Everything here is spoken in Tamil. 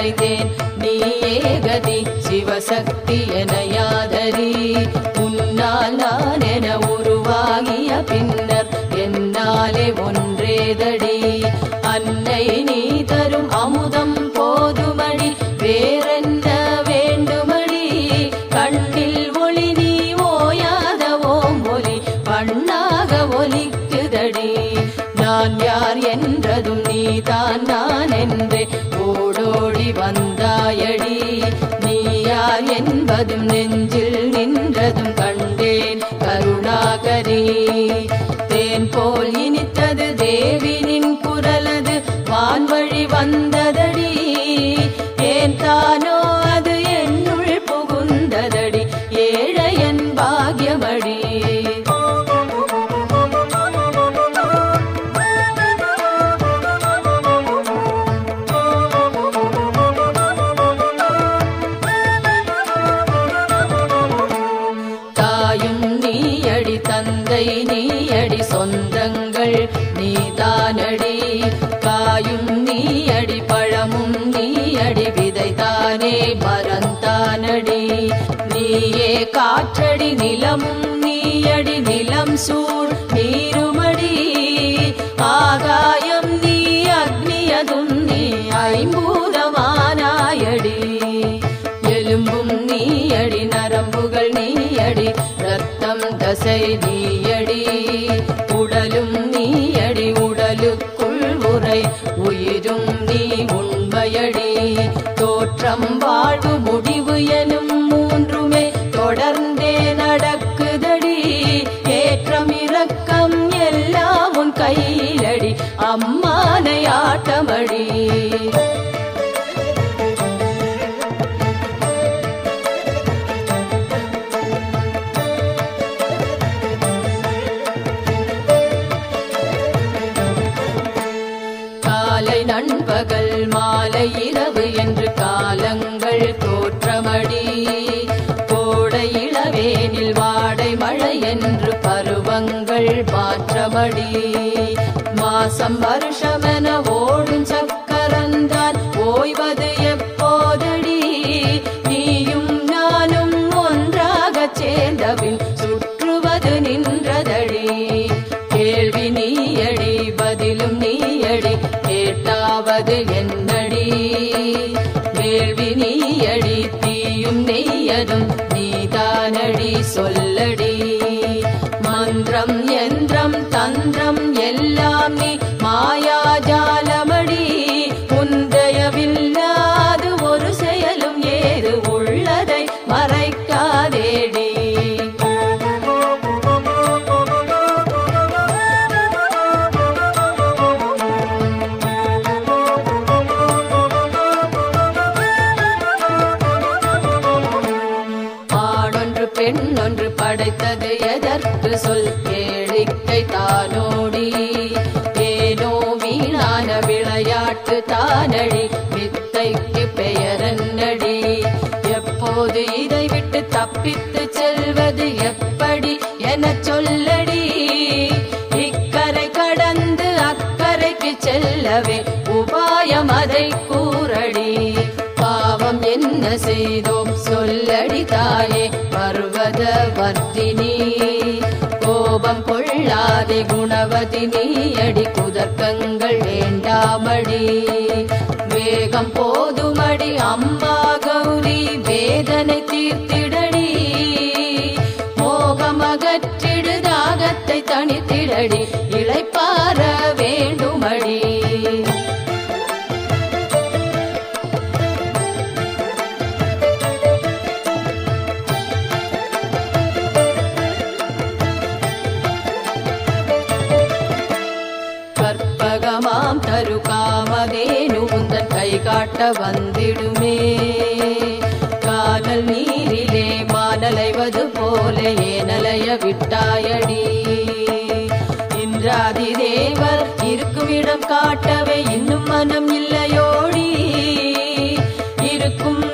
உன்னை சரணடைந்தேன் நீயே கதி சிவசக்தி என யாதரி உன்னால் நான் என உருவாகிய பின்னர் என்னாலே ஒன்றேதடி. அன்னை நீ தரும் அமுதம் போதுமடி வேறென்ன வேண்டுமடி? கண்ணில் ஒளி நீ ஓயாத ஓம் ஒலி பண்ணாக ஒலிக்குதடி. நான் யார் என்றதும் நீதான் நான் என்றே வந்தாயடி. நீயார் என்பதும் நெஞ்சில் நின்றதும் கண்டேன் கருணாகரி. தேன் போல் இனித்தது தேவினின் குரலது வான்வழி வந்தது சொந்தங்கள் நீதானடி. காயும் நீயடி பழமும் நீயடி விதைதானே மரந்தானடி. நீயே காற்றடி நிலமும் நீயடி நிலம் சூழ் நீருமடி. ஆகாயம் நீ அக்னியதும் நீ ஐம்பூத என்று காலங்கள் தோற்றமடி கோடை இளவேனில் வாடை மழை என்று பருவங்கள் மாற்றமடி. மாசம் வருஷமென ஓடும் சக்கரந்தான் ஓய்வது கேள்வி நீயடி தீயும் நெய்யதும் நீதானடி சொல்லடி. மந்திரம் யந்திரம் தந்திரம் எல்லாம் நீ சொல் கேளிக்கை தானோடி. ஏனோ வீணான விளையாட்டு தானடி. வித்தைக்கு பெயரன்னடி. எப்போது இதை விட்டு தப்பித்து செல்வது எப்படி என சொல்லடி. இக்கரை கடந்து அக்கறைக்கு செல்லவே உபாயம் அதை கூறடி. பாவம் என்ன செய்தோம்? சொல்லடி தாயே பர்வத வர்த்தினி. கோபம் கொள்ளாதே குணவதி நீயடி குதர்க்கங்கள் வேண்டாமடி. வேகம் போதுமடி அம்மா கௌரி வேதனை தீர்த்திடடி. மோகம் அகற்றிடு தாகத்தை தனித்திடடி இழைப்பார வேண்டுமடி வந்திடுமே. காதல் நீரிலே மானலைவது போல ஏனலைய விட்டாயடி. இன்றாதி தேவர் இருக்குமிடம் காட்டவே இன்னும் மனம் இல்லையோடி. இருக்கும்